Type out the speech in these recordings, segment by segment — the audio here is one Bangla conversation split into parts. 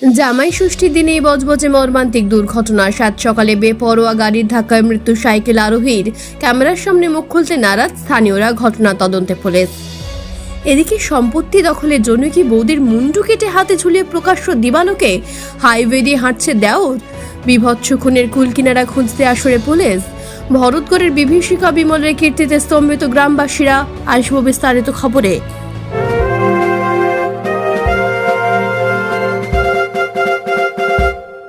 জামাই ষষ্ঠীর দিনে এই বজবজে মর্মান্তিক দুর্ঘটনা। সাত সকালে বেপরোয়া গাড়ির ধাক্কায় মৃত্যু সাইকেল আরোহীর। ক্যামেরার সামনে মুখ খুলতে নারাজ স্থানীয়রা, ঘটনা তদন্তে পুলিশ। এদিকে সম্পত্তি দখলের জন্য কি বৌদির মুন্ডু কেটে হাতে ঝুলিয়ে প্রকাশ্য দিবালোকে হাইওয়ে দিয়ে হাঁটছে দেওর বিভৎস খুনের কুলকিনারা খুঁজতে আসরে পুলিশ। ভরতগড়ের বিভীষিকা বিমলের কীর্তিতে স্তম্ভিত গ্রামবাসীরা, আসব বিস্তারিত খবরে।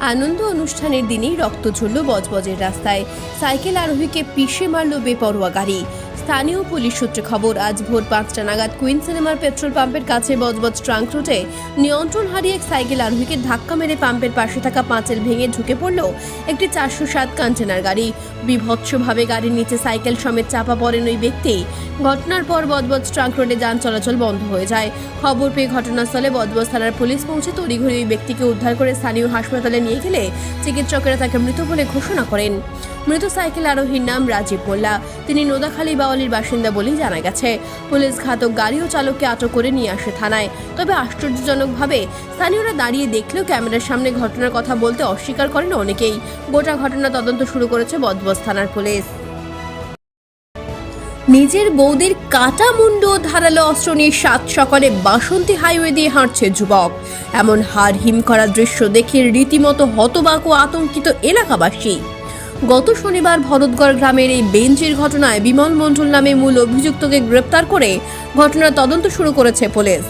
আনন্দ অনুষ্ঠানের দিনেই রক্ত ঝরল বজবজের রাস্তায়। সাইকেল আরোহীকে পিষে মারল বেপরোয়া গাড়ি। স্থানীয় পুলিশ সূত্রে খবর, আজ ভোর পাঁচটা নাগাদ কুইন সিনেমার পেট্রোল পাম্পের কাছে বজবজ ট্রাঙ্ক রুটে নিয়ন্ত্রণ হারিয়ে এক সাইকেল আরোহীকে ধাক্কা মেরে পাম্পের পাশে থাকা পাঁচেল ভেঙে ঢুকে পড়ল একটি চারশো সাত কন্টেনার গাড়ি। বিভৎসভাবে গাড়ির নিচে সাইকেল সমেত চাপা পড়েন ওই ব্যক্তি। ঘটনার পর বজবজ ট্রাঙ্ক রোডে যান, চলাচল বন্ধ হয়ে যায়। খবর পেয়ে ঘটনাস্থলে বজবজ থানার পুলিশ পৌঁছে তড়িঘড়ি ওই ব্যক্তিকে উদ্ধার করে স্থানীয় হাসপাতালে নিয়ে গেলে চিকিৎসকেরা তাকে মৃত বলে ঘোষণা করেন। মৃত সাইকেল আরোহীর নাম রাজীব মোল্লা। তিনি নোদাখালী বাওয়ালির বাসিন্দা বলেই জানা গেছে। পুলিশ ঘাতক গাড়ি ও চালককে আটক করে নিয়ে আসে থানায়। তবে আশ্চর্যজনকভাবে স্থানীয়রা দাঁড়িয়ে দেখলেও ক্যামেরার সামনে ঘটনার কথা বলতে অস্বীকার করেন অনেকেই। গোটা ঘটনা তদন্ত শুরু করেছে বদবস থানার পুলিশ। নিজের বৌদির কাটা মুন্ড ধারালো অস্ত্র নিয়ে সাত সকালে বাসন্তী হাইওয়ে দিয়ে হাঁটছে যুবক। এমন হার হিম করা দৃশ্য দেখে রীতিমতো হতবাক ও আতঙ্কিত এলাকাবাসী। গত শনিবার ভরতগড় গ্রামের এই বেঞ্চের ঘটনায় বিমল মণ্ডল নামে মূল অভিযুক্তকে গ্রেপ্তার করে ঘটনার তদন্ত শুরু করেছে পুলিশ।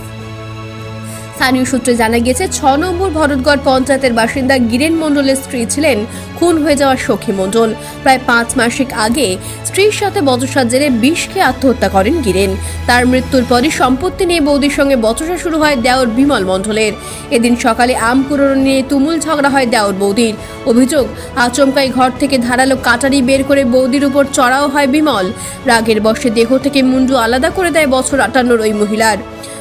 স্থানীয় সূত্রে জানা গিয়েছে, ছ নম্বর ভরতগড় পঞ্চায়েতের বাসিন্দা গিরেন মণ্ডলের স্ত্রী ছিলেন, খুন হয়ে যাওয়া সখী মণ্ডল। প্রায় পাঁচ মাসিক আগে স্ত্রীর সাথে বচসার জেরে বিষ খেয়ে আত্মহত্যা করেন গিরেন। তার মৃত্যুর পরই সম্পত্তি নিয়ে বৌদির সঙ্গে বচসা শুরু হয় দেওর বিমল মণ্ডলের। এদিন সকালে আম কুড়োনো নিয়ে তুমুল ঝগড়া হয় দেওর বৌদির। অভিযোগ, আচমকাই ঘর থেকে ধারালো কাটারি বের করে বৌদির উপর চড়াও হয় বিমল। রাগের বশে দেহ থেকে মুন্ডু আলাদা করে দেয় বছর আটান্নর ওই মহিলার।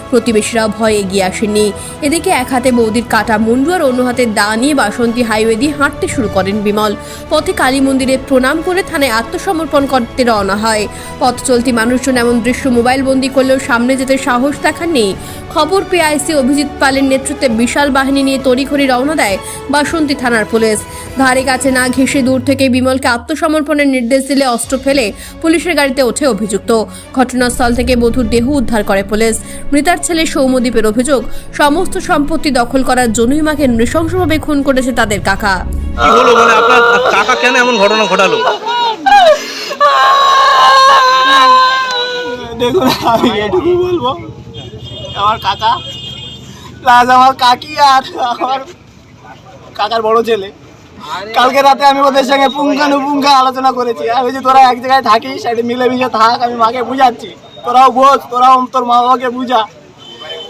প্রতিবেশীরাও ভয়ে এগিয়ে আসেননি। এদিকে এক হাতে বৌদির কাটা মুন্ডু আর অন্য হাতে দা নিয়ে বাসন্তী হাইওয়ে দিয়ে হাঁটতে শুরু করেন বিমল। পথে কালী মন্দিরে প্রণাম করে থানায় আত্মসমর্পণ করতে রওনা হয়। পথ চলতি মানুষজন এমন দৃশ্য মোবাইল বন্দি করলেও সামনে যেতে সাহস দেখাননি খবর পেয়ে আইসি অভিজিৎ পালের নেতৃত্বে বিশাল বাহিনী নিয়ে তড়িঘড়ি রওনা দেয় বাসন্তী থানার পুলিশ। ধারে কাছে না ঘেঁষে দূর থেকে বিমলকে আত্মসমর্পণের নির্দেশ দিলে অস্ত্র ফেলে পুলিশের গাড়িতে ওঠে অভিযুক্ত। ঘটনাস্থল থেকে বধূর দেহ উদ্ধার করে পুলিশ। মৃতার ছেলে সৌমদ্বীপের অভিযোগ সমস্ত সম্পত্তি দখল করার জন্যই মাকে নৃশংসভাবে খুন করেছে তাদের কাকা। কি হলো মানে আপনার কাকা কেন এমন ঘটনা ঘটালো? দেখুন আমি এটুকু বলব আমার কাকা প্লাস আমার কাকি আর আমার কাকার বড় ছেলে। কালকে রাতে আমি ওদের সঙ্গে পুঙ্খানুপুঙ্খা আলোচনা করেছি। আমি যে তোরা এক জায়গায় থাকিস মিলেমিশে থাক আমি মাকে বুঝাচ্ছি। তোরাও বোঝ তোরাও তোর মা বাবাকে বুঝা।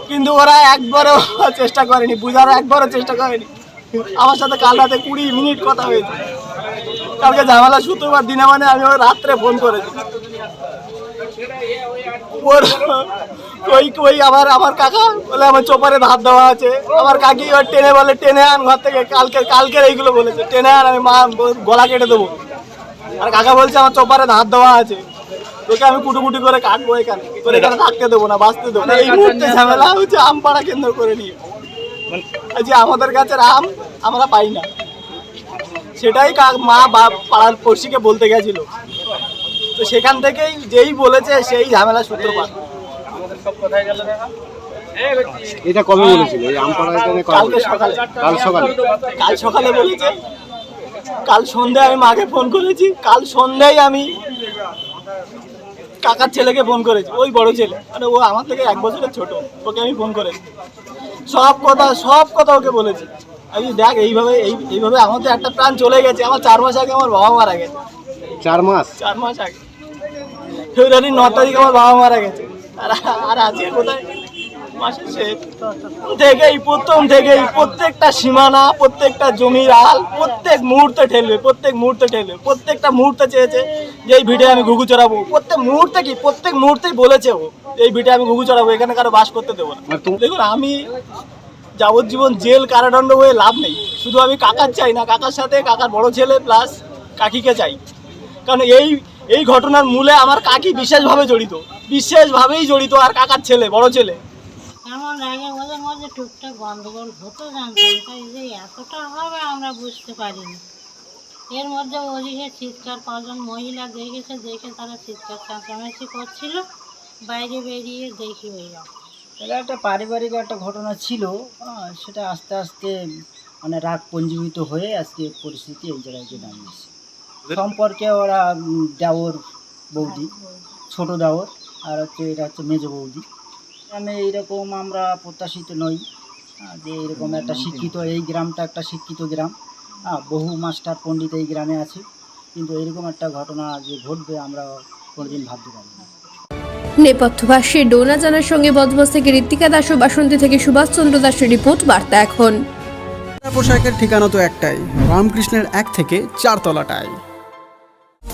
কিন্তু ওরা একবারও চেষ্টা করেনি বুঝার একবারও চেষ্টা করেনি। আমার সাথে কাল রাতে কুড়ি মিনিট কথা হয়েছে। কালকে ঝামেলা শুক্রবার দিনে মানে আমি ওর রাত্রে ফোন করেছি। ওর ওই ওই আবার আমার কাকা বলে আমার চোপারে ধার দেওয়া আছে। আমার কাকি ওর টেনে বলে, টেনে আন ঘর থেকে। কালকে, কালকের এইগুলো বলেছে। টেনে আন, আমি মা, গলা কেটে দেবো। আর কাকা বলছে, আমার চোপারে ধার দেওয়া আছে। তোকে আমি কুটুকুটি করে কাটবো এখানে। তোর এখানে থাকতে দেবো না বাঁচতে দেবো না। এই মুহূর্তে ঝামেলা হচ্ছে আম পাড়া কেন্দ্র করে নিয়ে। যে আমাদের কাছে আম আমরা পাই না। সেটাই কা- মা বাপ পাড়ার পড়শিকে বলতে গেছিল। তো সেখান থেকেই যেই বলেছে সেই ঝামেলা সূত্রপাত। এটা কবে বলেছিল? এই আমপাড়া এখানে কালকে সকালে। কাল সকালে। কাল সকালে বলেছে। কাল সন্ধ্যায় আমি মাকে ফোন করেছি। কাল সন্ধ্যায় আমি কাকার ছেলেকে ফোন করেছি ওই বড় ছেলে। মানে ও আমার থেকে এক বছরের ছোট ওকে আমি ফোন করেছি। সব কথা সব কথা ওকে বলেছি। আমি দেখ এইভাবে এই এইভাবে তো একটা প্রাণ চলে গেছে। আমার চার মাস আগে আমার বাবা মারা গেছে। চার মাস? চার মাস আগে। ফেব্রুয়ারির ন তারিখ আমার বাবা মারা গেছে। আর আর আজকে কোথায়? মাসের শেষ থেকেই প্রথম থেকেই প্রত্যেকটা সীমানা প্রত্যেকটা জমির আল প্রত্যেক মুহূর্তে ঠেলবে প্রত্যেক মুহূর্তে ঠেলবে প্রত্যেকটা মুহূর্তে চেয়েছে যে এই ভিডিও আমি ঘুঘু চড়াবো। প্রত্যেক মুহূর্তে কি? প্রত্যেক মুহূর্তেই বলেছে ও এই ভিডিও আমি ঘুঘু চড়াবো এখানে কারও বাস করতে দেবো না। দেখুন আমি যাবজ্জীবন জেল কারাদণ্ড হয়ে লাভ নেই। শুধু আমি কাকার চাই না কাকার সাথে কাকার বড় ছেলে প্লাস কাকিকে চাই। কারণ এই এই ঘটনার মূলে আমার কাকি বিশেষভাবে জড়িত বিশেষভাবেই জড়িত আর কাকার ছেলে বড় ছেলে। এমন আগে ওদের মধ্যে টুকটাক গন্ডগোল হতো জানতাম তাই যে এতটা হবে আমরা বুঝতে পারিনি। এর মধ্যে ওদিকে চিৎকার পাঁচজন মহিলা দেখেছে দেখে তারা চিৎকার চেঁচামেচি করছিল বাইরে বেরিয়ে দেখি ওই। এটা একটা পারিবারিক একটা ঘটনা ছিল সেটা আস্তে আস্তে মানে রাগ পঞ্জীবিত হয়ে আজকে পরিস্থিতি এই জায়গায় গিয়ে দাঁড়িয়েছে। সম্পর্কে ওরা দেওর বৌদি। ছোট দেওর আর হচ্ছে এটা হচ্ছে মেজ বৌদি। গ্রামে এইরকম আমরা প্রত্যাশিত নই যে এরকম একটা শিক্ষিত এই গ্রামটা একটা শিক্ষিত গ্রাম। হ্যাঁ বহু মাস্টার পণ্ডিত এই গ্রামে আছে। কিন্তু এরকম একটা ঘটনা যে ঘটবে আমরা কোনোদিন ভাবতে পারি না। নেপথ্যভাষ্যে ডোনা জানার সঙ্গে বদমাস থেকে ঋত্বিকা দাস ও বাসন্তী থেকে সুভাষচন্দ্র দাসের রিপোর্ট বার্তা এখন। পোশাকের ঠিকানা তো একটাই রামকৃষ্ণের এক থেকে চার তলাটায়